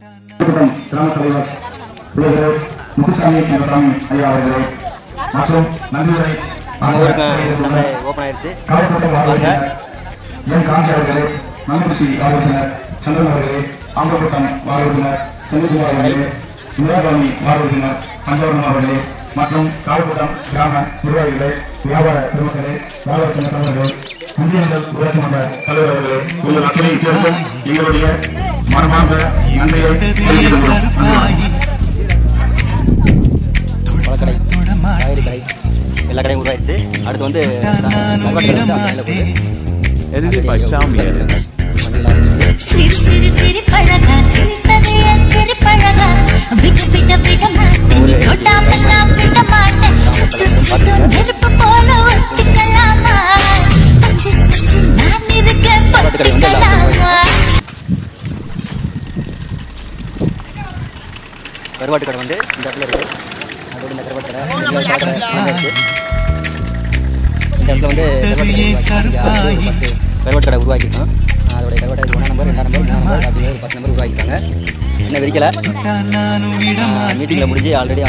கிராம தலைவர் உலகர் முத்துசாமி கந்தசாமி ஐயா அவர்களே மற்றும் நன்றியுரை என் அவர்களே ஆலோசனர் சந்திரன் அவர்களே செந்தில்குமார் அவர்களே அவர்களே மற்றும் கிராம நிர்வாகிகளே வியாபார பெருமக்களே வியாபார சங்க தலைவர்களே இந்தியர்கள் ஊராட்சி மன்ற தலைவர் அவர்களே உங்கள் அத்தனை எங்களுடைய கடை. எல்லா கடையும் உருவாயிடுச்சு. அடுத்து வந்து கருவாட்டு கடை வந்து இந்த இடத்துல இருக்கு. அதோட இந்த கருவாட்டு கடை இந்த இடத்துல வந்து கருவாட்டு கடை உருவாக்கியிருக்கோம் அதோடைய கருவாட்டு கடை ஒன்றாம் நம்பர் ரெண்டாம் நம்பர் மூணாம் நம்பர் அப்படி ஒரு பத்து நம்பர் உருவாக்கியிருக்காங்க இன்னும் விரிக்கல மீட்டிங்கில் முடிஞ்சு ஆல்ரெடி